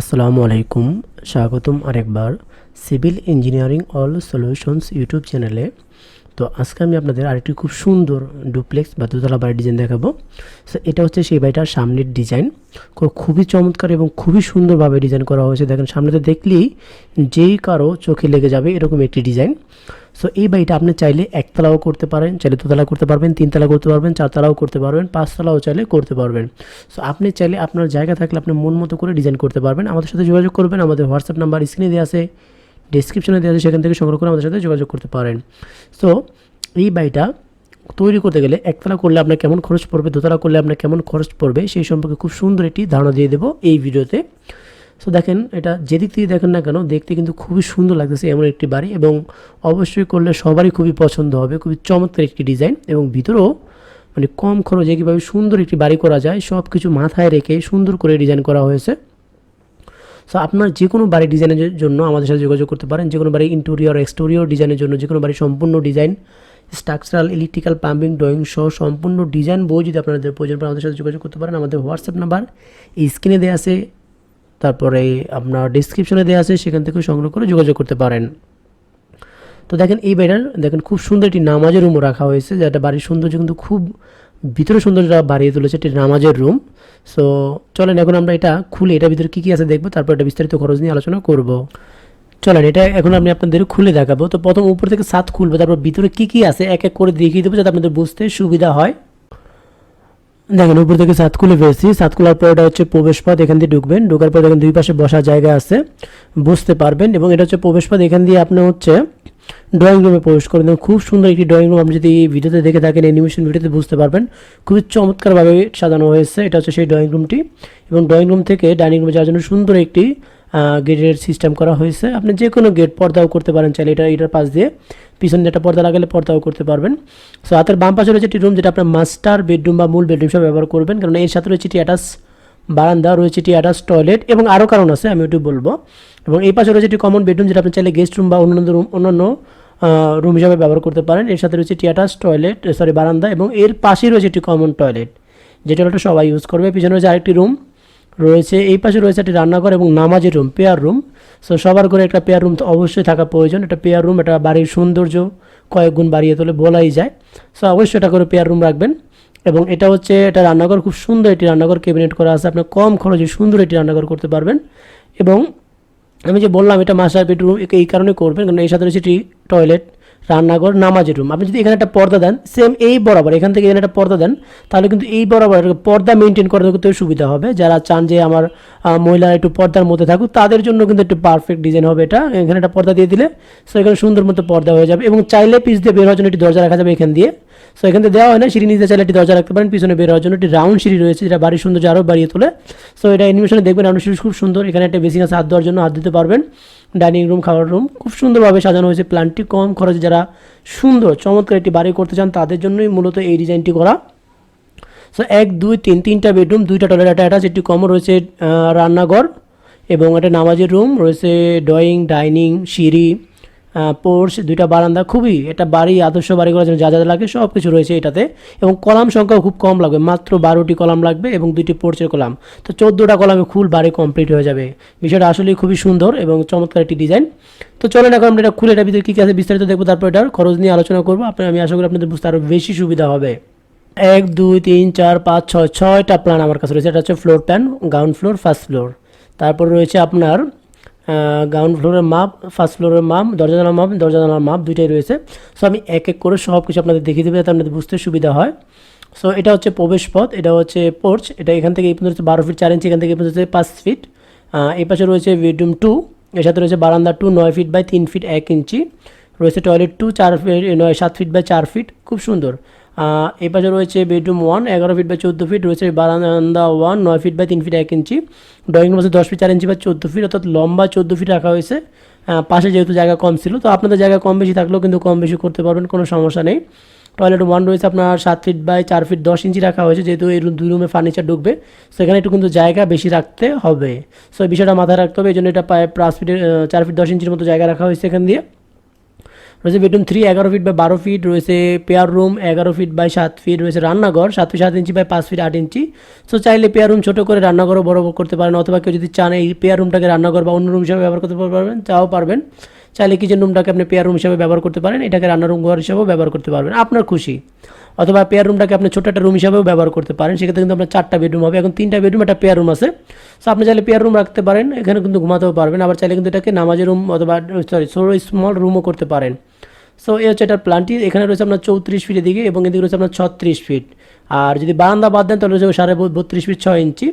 আসসালামু আলাইকুম। স্বাগতম আরেকবার civil engineering all solutions YouTube চ্যানেলে। তো আজকে আমি আপনাদের আরেকটি খুব সুন্দর ডুপ্লেক্স বা দোতলা বাড়ির ডিজাইন দেখাবো। সো এটা হচ্ছে সেই বাড়িটার সামনের ডিজাইন খুবই চমৎকার এবং খুবই সুন্দরভাবে ডিজাইন করা হয়েছে। দেখেন সামনেতে দেখলেই যেই কারও চোখে লেগে যাবে এরকম একটি ডিজাইন সো এই বাড়িটা আপনি চাইলে একতলাও করতে পারেন, চাইলে দোতলা করতে পারবেন, তিনতলা করতে পারবেন, চারতলাও করতে পারবেন, পাঁচতলাও চাইলে করতে পারবেন। সো আপনি চাইলে আপনার জায়গা থাকলে আপনি মন মতো করে ডিজাইন করতে পারবেন। আমাদের সাথে যোগাযোগ করবেন, আমাদের হোয়াটসঅ্যাপ নাম্বার স্ক্রিনে দেওয়া আছে। ডিসক্রিপশনে দেওয়া আছে, সেখান থেকে সংগ্রহ করে আমাদের সাথে যোগাযোগ করতে পারেন। সো এই বাড়িটা তৈরি করতে গেলে একতলা করলে আপনার কেমন খরচ পড়বে, দোতলা করলে আপনার কেমন খরচ পড়বে, সেই সম্পর্কে খুব সুন্দর একটি ধারণা দিয়ে দেবো এই ভিডিওতে। সো দেখেন, এটা যেদিক থেকে দেখেন না কেন, দেখতে কিন্তু খুবই সুন্দর লাগতেছে এমন একটি বাড়ি এবং অবশ্যই করলে সবারই খুবই পছন্দ হবে, খুবই চমৎকার একটি ডিজাইন এবং ভিতরেও মানে কম খরচে কীভাবে সুন্দর একটি বাড়ি করা যায় সব কিছু মাথায় রেখে সুন্দর করে ডিজাইন করা হয়েছে। সো আপনার যে কোনো বাড়ি ডিজাইনের জন্য আমাদের সাথে যোগাযোগ করতে পারেন। যে কোনো বাড়ি ইন্টেরিয়র এক্সটেরিয়র ডিজাইনের জন্য যে কোনো বাড়ি সম্পূর্ণ design structural electrical pumping drawing সহ সম্পূর্ণ ডিজাইন বই যদি আপনাদের প্রয়োজন পড়ে, আমাদের সাথে যোগাযোগ করতে পারেন। আমাদের হোয়াটসঅ্যাপ নাম্বার এই স্ক্রিনে দেওয়া আছে। তারপরে আপনার ডিসক্রিপশনে দেওয়া আছে, সেখান থেকে সংগ্রহ করে যোগাযোগ করতে পারেন। তো দেখেন, এই বাড়িটার দেখেন, খুব সুন্দর একটি নামাজের রুমও রাখা হয়েছে, যেটা বাড়ির সৌন্দর্য কিন্তু খুব ভিতরে সৌন্দর্যটা বাড়িয়ে তুলেছে একটি নামাজের রুম সো চলেন, এখন আমরা এটা খুলে এটা ভিতরে কী কী আছে দেখব, তারপর এটা বিস্তারিত খরচ নিয়ে আলোচনা করব। চলেন, এটা এখন আমি আপনাদের খুলে দেখাবো। তো প্রথম উপর থেকে সাত খুলবো, তারপর ভিতরে কী কী আছে, এক এক করে দেখিয়ে দেবো, যাতে আপনাদের বুঝতে সুবিধা হয়। দেখেন, উপর থেকে সাত খুলে ফেলছি। সাত খোলার পর এটা হচ্ছে প্রবেশপথ, এখান দিয়ে ঢুকবেন। ঢোকার পর দেখেন দুই পাশে বসার জায়গা আছে, বুঝতে পারবেন। এবং এটা হচ্ছে প্রবেশপথ, এখান দিয়ে আপনি হচ্ছে ড্রয়িং রুমে প্রবেশ করেন খুব সুন্দর একটি ড্রয়িং রুম আপনি যদি ভিডিওতে দেখে থাকেন অ্যানিমেশন ভিডিওতে বুঝতে পারবেন। খুবই চমৎকারভাবে সাজানো হয়েছে। এটা হচ্ছে সেই ড্রয়িং রুমটি এবং ড্রয়িং রুম থেকে ডাইনিং রুমে যাওয়ার জন্য সুন্দর একটি গেটের সিস্টেম করা হয়েছে। আপনি যে কোনো গেট পর্দাও করতে পারেন। চাইলে এটা, এটার পাশ দিয়ে পিছনে একটা পর্দা লাগালে পর্দাও করতে পারবেন। সো হাতের বাম পাশে রয়েছে একটি রুম যেটা আপনার মাস্টার বেডরুম বা মূল বেডরুম সব ব্যবহার করবেন। কারণ এর সাথে রয়েছে এটি অ্যাটাচ বারান্দা, রয়েছে এটি টয়লেট এবং আরও কারণ আছে, আমি ওটি বলব। এবং এই পাশে রয়েছে একটি কমন বেডরুম যেটা আপনি চাইলে গেস্ট রুম বা অন্যান্য রুম অন্যান্য রুম হিসাবে ব্যবহার করতে পারেন। এর সাথে রয়েছে টিয়াটাস টয়লেট সরি বারান্দা এবং এর পাশেই রয়েছে একটি কমন টয়লেট যে টয়লেটটা সবাই ইউজ করবে। পিছনে রয়েছে আরেকটি রুম রয়েছে, এই পাশে রয়েছে একটি রান্নাঘর এবং নামাজের রুম পেয়ার রুম সো সবার করে একটা পেয়ার রুম তো অবশ্যই থাকা প্রয়োজন। এটা পেয়ার রুম এটা বাড়ির সৌন্দর্য কয়েক গুণ বাড়িয়ে তোলে, বলাই যায়। সো অবশ্যই এটা করে পেয়ার রুম রাখবেন। এবং এটা হচ্ছে, এটা রান্নাঘর খুব সুন্দর একটি রান্নাঘর ক্যাবিনেট করা আছে। আপনি কম খরচে সুন্দর একটি রান্নাঘর করতে পারবেন। এবং আমি যে বললাম, এটা মাস্টার বেডরুম এই কারণে করবেন, কারণ এই সাথে রয়েছে একটি টয়লেট রান্নাঘর নামাজের রুম আপনি যদি এখানে একটা পর্দা দেন সেম এই বরাবর, এখান থেকে এখানে একটা পর্দা দেন, তাহলে কিন্তু এই বরাবর পর্দা মেনটেন করার করতে সুবিধা হবে। যারা চান যে আমার মহিলারা একটু পর্দার মধ্যে থাকুক, তাদের জন্য কিন্তু একটু পারফেক্ট ডিজাইন হবে এটা। এখানে একটা পর্দা দিয়ে দিলে সো এখানে সুন্দর মতো পর্দা হয়ে যাবে। এবং চাইলে পিস দিয়ে বের হওয়ার জন্য একটি দরজা রাখা যাবে এখান দিয়ে। সো এখান দেওয়া হয় না, সিঁড়ি নিতে চাইলে একটি দরজা রাখতে পারেন, পিছনে বের হওয়ার জন্য একটি রাউন্ড সিঁড়ি রয়েছে, যেটা বাড়ির সৌন্দর্য আরও বাড়িয়ে তোলে। সো এটা অ্যানিমেশনে দেখবেন, রাউন্ড সিঁড়ি খুব সুন্দর, এখানে একটা বেসিং আছে, হাত দেওয়ার জন্য হাত দিতে পারবেন। ডাইনিং রুম, খাওয়ার রুম, খুব সুন্দরভাবে সাজানো হয়েছে প্ল্যানটি। কম খরচে যারা সুন্দর, চমৎকার একটি বাড়ি করতে চান, তাদের জন্যই মূলত এই ডিজাইনটি করা। সো এক, দুই, তিন, তিনটা বেডরুম, দুইটা টয়লেট একটা অ্যাটাচ একটি কমন রয়েছে রান্নাঘর এবং একটা নামাজের রুম, রয়েছে ড্রয়িং ডাইনিং সিঁড়ি। পোর্স, দুইটা বারান্দা, খুবই এটা বাড়ি, আদর্শ বাড়ি করার জন্য যা যা লাগে সব কিছু রয়েছে এটাতে। এবং কলাম সংখ্যাও খুব কম লাগবে, মাত্র বারোটি কলাম লাগবে এবং দুইটি পোর্চের কলাম। তো চোদ্দোটা কলামে ফুল বাড়ি কমপ্লিট হয়ে যাবে। বিষয়টা আসলেই খুবই সুন্দর এবং চমৎকার একটি ডিজাইন তো চলেন এখন আমরা এটা খুলে এটা ভিতরে কী কী আছে বিস্তারিত দেখব, তারপর এটার খরচ নিয়ে আলোচনা করব। আপনার, আমি আশা করি আপনাদের বুঝতে আরও বেশি সুবিধা হবে। এক, দুই, তিন, চার, পাঁচ, ছয়, ছয়টা প্ল্যান আমার কাছে রয়েছে। এটা হচ্ছে floor plan ground floor first floor তারপর রয়েছে আপনার গ্রাউন্ড ফ্লোরের মাপ ফার্স্ট ফ্লোরের মাপ দরজা জানার মাপ দরজা জানার মাপ দুইটাই রয়েছে। সো আমি এক এক করে সব কিছু আপনাদের দেখিয়ে দেবো যাতে আপনাদের বুঝতে সুবিধা হয়। সো এটা হচ্ছে প্রবেশ পথ, এটা হচ্ছে পোর্চ এটা এখান থেকে এই পর্যন্ত হচ্ছে বারো ফিট চার ইঞ্চি এখান থেকে এই পর্যন্ত হচ্ছে পাঁচ ফিট এই পাশে রয়েছে বেডরুম টু এর সাথে রয়েছে বারান্দা টু নয় ফিট বাই তিন ফিট এক ইঞ্চি রয়েছে টয়লেট টু চার ফিট নয়, সাত ফিট বাই চার ফিট খুব সুন্দর। এই পাশে রয়েছে বেডরুম ওয়ান এগারো ফিট বাই চোদ্দ ফিট রয়েছে বারান্দা ওয়ান নয় ফিট বাই তিন ফিট এক ইঞ্চি ড্রয়িং রুম আছে দশ ফিট চার ইঞ্চি বা চোদ্দ ফিট অর্থাৎ লম্বা চোদ্দ ফিট রাখা হয়েছে। পাশে যেহেতু জায়গা কম ছিল, তো আপনাদের জায়গা কম বেশি থাকলেও কিন্তু কম বেশি করতে পারবেন, কোনো সমস্যা নেই। টয়লেট ওয়ান রয়েছে আপনার সাত ফিট বাই চার ফিট দশ ইঞ্চি রাখা হয়েছে, যেহেতু এই দুই রুমে ফার্নিচার ঢুকবে সেখানে একটু কিন্তু জায়গা বেশি রাখতে হবে। সো এই বিষয়টা মাথায় রাখতে হবে, এই জন্য এটা প্রায় পাঁচ ফিটের চার ফিট দশ ইঞ্চির মতো জায়গা রাখা হয়েছে এখান দিয়ে। রয়েছে বেডরুম থ্রি এগারো ফিট বাই বারো ফিট রয়েছে পেয়ার রুম এগারো ফিট বাই সাত ফিট রয়েছে রান্নাঘর সাত ফিট সাত ইঞ্চি বাই পাঁচ ফিট আট ইঞ্চি সো চাইলে পেয়ার রুম ছোটো করে রান্নাঘরও বড় করতে পারেন, অথবা কেউ যদি চান এই পেয়ার রুমটাকে রান্নাঘর বা অন্য রুম হিসাবে ব্যবহার করতে পারবেন তাও পারবেন। চাইলে কিচেন রুমটাকে আপনি পেয়ার রুম হিসাবে ব্যবহার করতে পারেন, এটাকে রান্নার রুম ঘর হিসাবেও ব্যবহার করতে পারবেন, আপনার খুশি। অথবা পেয়ার রুমটাকে আপনি ছোটো একটা রুম হিসাবেও ব্যবহার করতে পারেন, সেক্ষেত্রে কিন্তু আপনার চারটা বেডরুম হবে, এখন তিনটা বেডরুম একটা পেয়ার রুম আছে। সো আপনি চাইলে পেয়ার রুম রাখতে পারেন, এখানে কিন্তু ঘুমাতেও পারবেন, আবার চাইলে কিন্তু এটাকে নামাজের রুম অথবা সরি ছোটো স্মল রুমও করতে পারেন। সো এই হচ্ছে এটার প্ল্যানটি এখানে রয়েছে আপনার চৌত্রিশ ফিটের দিকে এবং এদিকে রয়েছে আপনার ছত্রিশ ফিট আর যদি বারান্দা বাদ দেন, তাহলে রয়েছে সাড়ে বত্রিশ ফিট ছয় ইঞ্চি।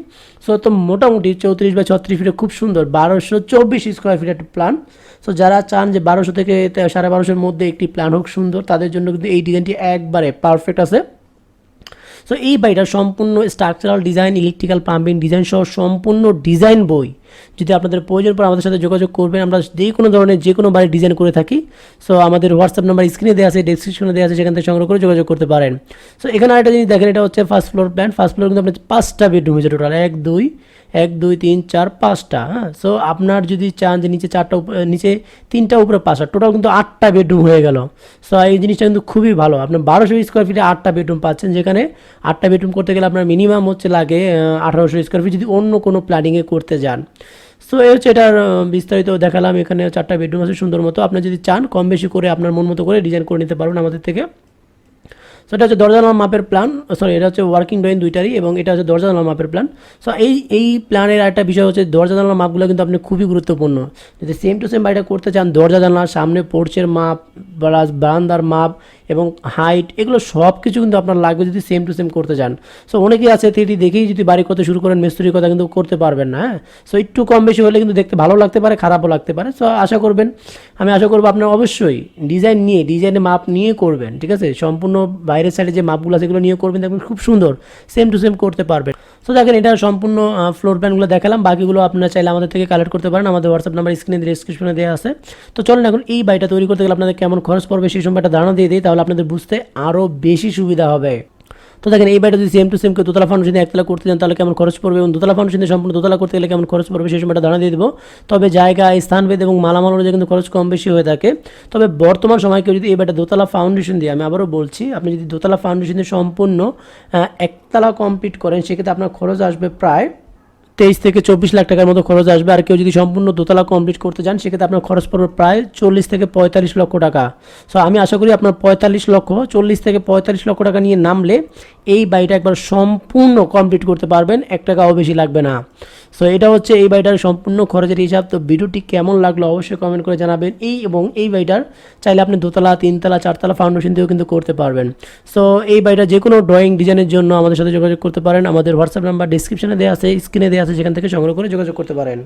সো তো মোটামুটি চৌত্রিশ বা ছত্রিশ ফিটে খুব সুন্দর। বারোশো চব্বিশ স্কোয়ার ফিট একটা প্ল্যান সো যারা চান যে বারোশো থেকে সাড়ে বারোশোর মধ্যে একটি প্ল্যান হোক সুন্দর, তাদের জন্য কিন্তু এই ডিজাইনটি একবারে পারফেক্ট আছে। সো এই বাড়িটার সম্পূর্ণ structural design electrical pumping design সহ সম্পূর্ণ ডিজাইন বই। যদি আপনাদের প্রয়োজন পড়ে আমাদের সাথে যোগাযোগ করবেন, আমরা যে কোনো ধরনের যে কোনো বাড়ির ডিজাইন করে থাকি। সো আমাদের হোয়াটসঅ্যাপ নাম্বার স্ক্রিনে দেওয়া আছে ডেসক্রিপশনে দেওয়া আছে, সেখান থেকে সংগ্রহ করে যোগাযোগ করতে পারেন। সো এখানে আরেকটা জিনিস দেখেন, এটা হচ্ছে first floor plan first floor কিন্তু আপনার পাঁচটা বেডরুম হয়েছে টোটাল এক, দুই এক, দুই, তিন, চার, পাঁচটা হ্যাঁ? সো আপনার যদি চান যে নিচে চারটা নিচে তিনটা, উপরে পাঁচটা টোটাল কিন্তু আটটা বেডরুম হয়ে গেল। সো এই জিনিসটা কিন্তু খুবই ভালো। আপনি বারোশো স্কোয়ার ফিটে আটটা বেডরুম পাচ্ছেন, যেখানে আটটা বেডরুম করতে গেলে আপনার মিনিমাম হচ্ছে লাগে আঠারোশো স্কোয়ার ফিট যদি অন্য কোনো প্ল্যানিংয়ে করতে যান। সো এই হচ্ছে এটার বিস্তারিত দেখালাম। এখানে চারটা বেডরুম আছে সুন্দর মতো। আপনি যদি চান, কম বেশি করে আপনার মন মতো করে ডিজাইন করে নিতে পারবেন আমাদের থেকে। সো এটা হচ্ছে দরজা মাপের প্ল্যান সরি এটা হচ্ছে ওয়ার্কিং ড্রয়িং দুইটারই এবং এটা হচ্ছে দরজা মাপের প্ল্যান সো এই এই প্ল্যানের একটা বিষয় হচ্ছে দরজা জানালার মাপগুলো কিন্তু আপনি খুবই গুরুত্বপূর্ণ। যদি সেম টু সেম বাড়িটা করতে চান, দরজা জানালার সামনে পোর্চের মাপ বারান্দার মাপ এবং হাইট এগুলো সব কিছু কিন্তু আপনার লাগবে যদি সেম টু সেম করতে চান। সো অনেকেই আছে থ্রিডি দেখেই যদি বাড়ি করতে শুরু করেন, মিস্ত্রির কথা কিন্তু করতে পারবেন না হ্যাঁ? সো একটু কম বেশি হলে কিন্তু দেখতে ভালো লাগতে পারে, খারাপও লাগতে পারে। সো আশা করবেন, আমি আশা করব আপনার অবশ্যই ডিজাইন নিয়ে ডিজাইনের মাপ নিয়ে করবেন, ঠিক আছে? সম্পূর্ণ বাইরের সাইডে যে মাপগুলো আছে সেগুলো নিয়ে করবেন, দেখবেন খুব সুন্দর সেম টু সেম করতে পারবেন। সো দেখেন, এটা সম্পূর্ণ ফ্লোর প্ল্যানগুলো দেখালাম। বাকিগুলো আপনারা চাইলে আমাদের থেকে কালেক্ট করতে পারেন। আমাদের হোয়াটসঅ্যাপ নাম্বার স্ক্রিনে ডিসক্রিপশনে দেওয়া আছে। তো চলুন এখন এই বাইটা তৈরি করতে গেলে আপনাদের কেমন খরচ পড়বে, সেই সময়টা ধারণা দিয়ে দিই, তাহলে আপনাদের বুঝতে আরও বেশি সুবিধা হবে। তো দেখেন, এই বাড়িটা যদি সেম টু সেম কেউ দোতলা ফাউন্ডেশন একতলা করতে চান, তাহলে কেমন খরচ পড়বে এবং দোতলা ফাউন্ডেশন সম্পূর্ণ দোতলা করতে গেলে কেমন খরচ পড়বে, সেই সময়টা ধারণা দিয়ে দেবো। তবে জায়গা, স্থানভেদ এবং মালামাল অনুযায়ী কিন্তু খরচ কম বেশি হয়ে থাকে। তবে বর্তমান সময় কেউ যদি এই বাড়িটা দোতলা ফাউন্ডেশন দিয়ে, আমি আবারও বলছি, আপনি যদি দোতলা ফাউন্ডেশন দিয়ে সম্পূর্ণ একতলা কমপ্লিট করেন, সেক্ষেত্রে আপনার খরচ আসবে প্রায় তেইশ থেকে চব্বিশ লাখ টাকার মতো খরচ আসবে। আর কেউ যদি সম্পূর্ণ দোতলা কমপ্লিট করতে চান, সেক্ষেত্রে আপনার খরচ পড়বে প্রায় চল্লিশ থেকে পঁয়তাল্লিশ লক্ষ টাকা। সো আমি আশা করি আপনার পঁয়তাল্লিশ লক্ষ, চল্লিশ থেকে পঁয়তাল্লিশ লক্ষ টাকা নিয়ে নামলে এই বাড়িটা একবার সম্পূর্ণ কমপ্লিট করতে পারবেন। এক টাকাও বেশি লাগবে না। সো এটা হচ্ছে এই বাড়িটার সম্পূর্ণ খরচের হিসাব। তো ভিডিওটি কেমন লাগল অবশ্যই কমেন্ট করে জানাবেন। এই এবং এই বাড়িটার চাইলে আপনি দোতলা, তিনতলা, চারতলা ফাউন্ডেশন দিয়েও কিন্তু করতে পারবেন। সো এই বাড়িটা যে কোনো ড্রয়িং ডিজাইনের জন্য আমাদের সাথে যোগাযোগ করতে পারেন। আমাদের হোয়াটসঅ্যাপ নাম্বার ডিসক্রিপশনে দেওয়া আছে স্ক্রিনে দেওয়া আছে সেখান থেকে সংগ্রহ করে যোগাযোগ করতে পারেন।